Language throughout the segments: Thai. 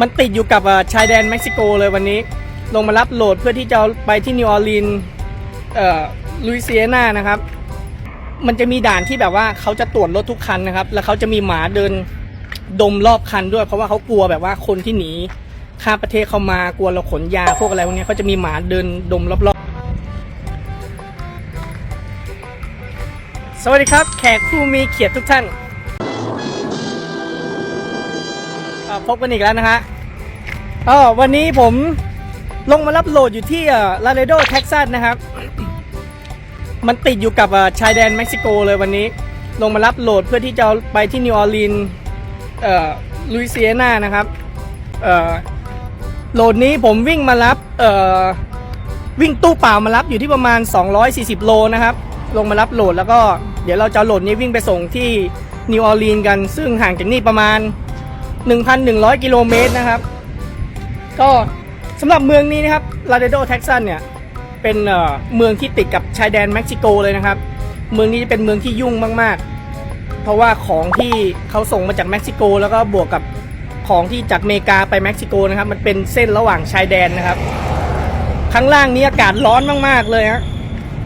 มันติดอยู่กับชายแดนเม็กซิโกเลยวันนี้ ลงมารับโหลดเพื่อที่จะไปที่นิวออร์ลีนส์ลุยเซียนานะครับ มันจะมีด่านที่แบบว่าเขาจะตรวจรถทุกคันนะครับ แล้วเขาจะมีหมาเดินดมรอบคันด้วย เพราะว่าเขากลัวแบบว่าคนที่หนีข้ามประเทศเข้ามากลัวเราขนยาพวกอะไรพวกนี้เขาจะมีหมาเดินดมรอบๆ สวัสดีครับ แขกผู้มีเกียรติทุกท่าน พบกันอีกแล้วนะฮะอ๋อวันนี้ผมลงมารับโหลดอยู่ที่ลาเรโดเท็กซัสนะครับ มันติดอยู่กับชายแดนเม็กซิโกเลยวันนี้ ลงมารับโหลดเพื่อที่จะไปที่นิวออร์ลีนส์ลุยเซียนานะครับโหลดนี้ผมวิ่งมารับวิ่งตู้เปล่ามารับอยู่ที่ประมาณ 240 โลนะครับ ลงมารับโหลดแล้วก็เดี๋ยวเราจะโหลดนี้วิ่งไปส่งที่นิวออร์ลีนส์กัน ซึ่งห่างจากนี่ประมาณ 1,100 กิโลเมตรนะครับ ก็สำหรับเมืองนี้นะครับลาเดโดเท็กซัสเนี่ย เป็นเมืองที่ติดกับชายแดนเม็กซิโกเลยนะครับ เมืองนี้จะเป็นเมืองที่ยุ่งมาก ๆ เพราะว่าของที่เขาส่งมาจากเม็กซิโก แล้วก็บวกกับของที่จากเมกาไปเม็กซิโกนะครับ มันเป็นเส้นระหว่างชายแดนนะครับ ข้างล่างนี้อากาศร้อนมาก ๆ เลยฮะ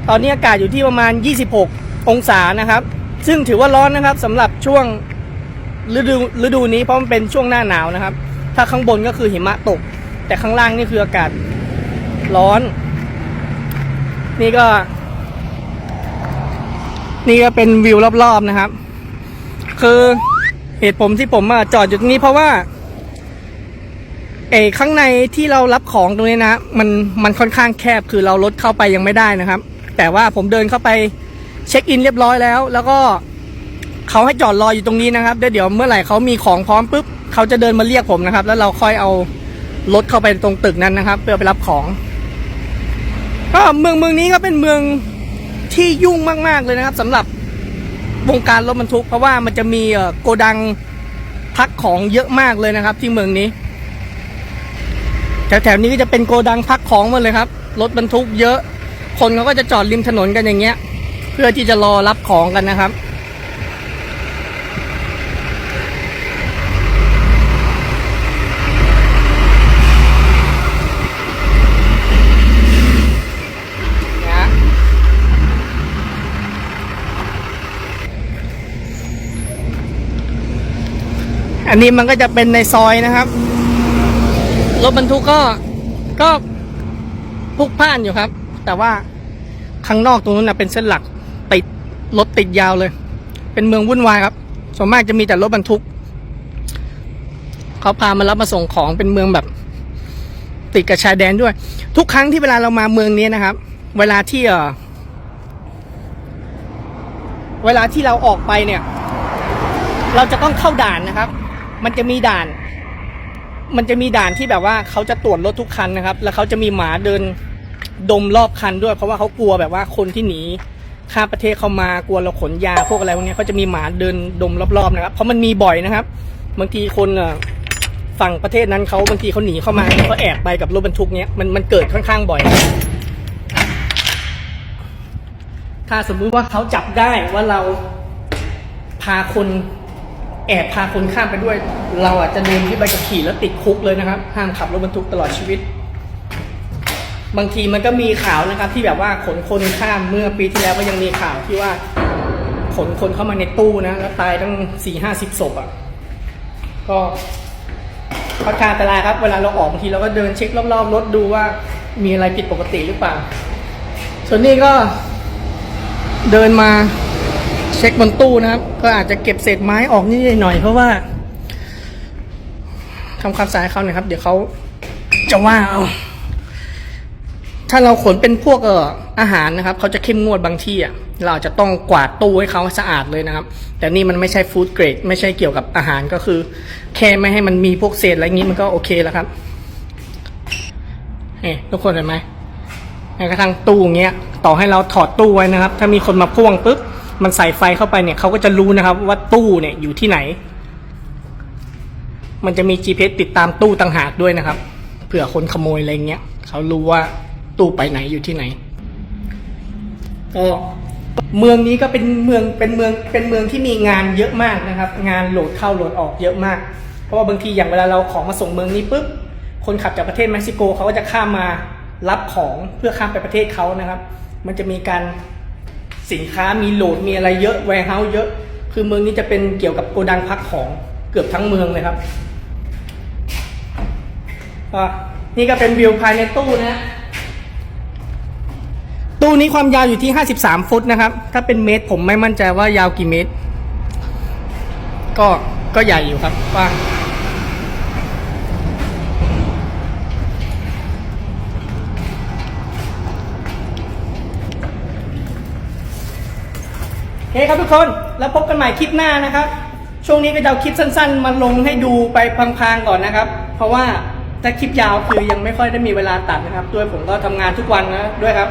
ตอนนี้อากาศอยู่ที่ประมาณ 26 องศานะครับ ซึ่งถือว่าร้อนนะครับสำหรับช่วง ฤดูฤดูนี้เพราะมันเป็นช่วงหน้าหนาวนะครับ ถ้าข้างบนก็คือหิมะตก แต่ข้างล่างนี่คืออากาศร้อน นี่ก็ นี่ก็เป็นวิวรอบๆนะครับ คือเหตุผมที่ผมมาจอดอยู่ตรงนี้เพราะว่าเออข้างในที่เรารับของตรงนี้นะมันมันค่อนข้างแคบคือเรารถเข้าไปยังไม่ได้นะครับ แต่ว่าผมเดินเข้าไปเช็คอินเรียบร้อยแล้ว แล้วก็ เขาให้จอดรออยู่ตรงนี้นะครับเดี๋ยวเมื่อไหร่เขามีของพร้อมปุ๊บเขาจะเดินมาเรียกผมนะครับ แล้วเราค่อยเอารถเข้าไปตรงตึกนั้นนะครับ เพื่อไปรับของ ก็เมืองเมืองนี้ก็เป็นเมืองที่ยุ่งมาก ๆ เลยนะครับสำหรับวงการรถบรรทุก เพราะว่ามันจะมีโกดังพักของเยอะมากเลยนะครับ ที่เมืองนี้แถวๆนี้ก็จะเป็นโกดังพักของหมดเลยครับรถบรรทุกเยอะ คนเขาก็จะจอดริมถนนกันอย่างเงี้ย เพื่อที่จะรอรับของกันนะครับ นนี้มันก็จะเป็นในซอยนะครับรถบรรทุกก็ก็พุกพล่านอยู่ครับ แต่ว่าข้างนอกตรงนู้นนะเป็นเส้นหลักติดรถติดยาวเลย เป็นเมืองวุ่นวายครับส่วนมากจะมีแต่รถบรรทุกเขาพามารับมาส่งของเป็นเมืองแบบ ติดกับชายแดนด้วย ทุกครั้งที่เวลาเรามาเมืองนี้นะครับ เวลาที่เออเวลาที่เราออกไปเนี่ย เราจะต้องเข้าด่านนะครับ มันจะมีด่าน มันจะมีด่านที่แบบว่าเขาจะตรวจรถทุกคันนะครับ แล้วเขาจะมีหมาเดินดมรอบคันด้วย เพราะว่าเขากลัวแบบว่าคนที่หนีข้ามประเทศเข้ามากลัวเราขนยาพวกอะไรพวกนี้เขาจะมีหมาเดินดมรอบๆนะครับ เพราะมันมีบ่อยนะครับ บางทีคนฝั่งประเทศนั้นเขาบางทีเขาหนีเข้ามาเขาแอบไปกับรถบรรทุกเนี้ยมันมันเกิดค่อนข้างบ่อย ถ้าสมมุติว่าเขาจับได้ว่าเราพาคน แอบพาคนข้ามไปด้วย เราอาจจะโดนที่ใบขับขี่แล้วติดคุกเลยนะครับ ห้ามขับรถบรรทุกตลอดชีวิต บางทีมันก็มีข่าวนะครับ ที่แบบว่าขนคนข้ามเมื่อปีที่แล้วก็ยังมีข่าวที่ว่าขนคนเข้ามาในตู้นะแล้วตายตั้งสี่ห้าสิบศพอะ ก็ค่อนข้างอันตรายครับเวลาเราออกบางทีเราก็เดินเช็ครอบๆรถดูว่ามีอะไรผิดปกติหรือเปล่า ส่วนนี้ก็เดินมา เช็คบนตู้นะครับ ก็อาจจะเก็บเศษไม้ออกนิดหน่อยเพราะว่าทำความสะอาดเขาหน่อยครับ เดี๋ยวเขาจะว่าเอาถ้าเราขนเป็นพวกเอออาหารนะครับเขาจะเข้มงวดบางที่อะเราอาจจะต้องกวาดตู้ให้เขาสะอาดเลยนะครับ แต่นี่มันไม่ใช่ฟู้ดเกรดไม่ใช่เกี่ยวกับอาหารก็คือ แค่ไม่ให้มันมีพวกเศษอะไรอย่างนี้มันก็โอเคแล้วครับเฮ้ทุกคนเห็นไหมแม้กระทั่งตู้เงี้ย ต่อให้เราถอดตู้ไว้นะครับ ถ้ามีคนมาพ่วงปุ๊บ มันใส่ไฟเข้าไปเนี่ยเขาก็จะรู้นะครับว่าตู้เนี่ยอยู่ที่ไหน มันจะมี GPS ติดตามตู้ต่างหากด้วยนะครับ เผื่อคนขโมยอะไรเงี้ยเขารู้ว่าตู้ไปไหนอยู่ที่ไหนก็เมืองนี้ก็เป็นเมืองเป็นเมืองเป็นเมืองที่มีงานเยอะมากนะครับ งานโหลดเข้าโหลดออกเยอะมาก เพราะว่าบางทีอย่างเวลาเราของมาส่งเมืองนี้ปุ๊บคนขับจากประเทศเม็กซิโกเขาก็จะข้ามมารับของเพื่อข้ามไปประเทศเขานะครับ มันจะมีการ สินค้ามีโหลดมีอะไรเยอะแวร์เฮาส์เยอะ คือเมืองนี้จะเป็นเกี่ยวกับโกดังพักของเกือบทั้งเมืองเลยครับอะนี่ก็เป็นวิวภายในตู้นะฮะตู้นี้ความยาวอยู่ที่ 53 ฟุตนะครับ ถ้าเป็นเมตรผมไม่มั่นใจว่ายาวกี่เมตร ก็ก็ใหญ่อยู่ครับกว้าง คครับทุกคน แล้วพบกันใหม่คลิปหน้านะครับ ช่วงนี้ก็จะเอาคลิปสั้น ๆ มาลงให้ดูไปพลางๆก่อนนะครับ เพราะว่าถ้าคลิปยาวคือยังไม่ค่อยได้มีเวลาตัดนะครับ ด้วยผมก็ทำงานทุกวันนะด้วยครับ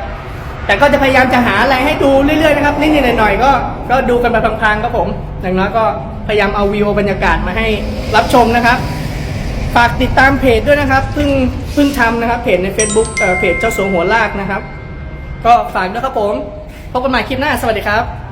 แต่ก็จะพยายามจะหาอะไรให้ดูเรื่อยๆนะครับนิดๆหน่อยๆก็ก็ดูกันไปพลางๆครับผมอย่างน้อยก็พยายามเอาวิวบรรยากาศมาให้รับชมนะครับฝากติดตามเพจด้วยนะครับเพิ่งเพิ่งทำนะครับเพจใน Facebook เอ่อเพจเจ้าสัวหัวลากนะครับ ก็ฝากด้วยครับผมพบกันใหม่คลิปหน้าสวัสดีครับ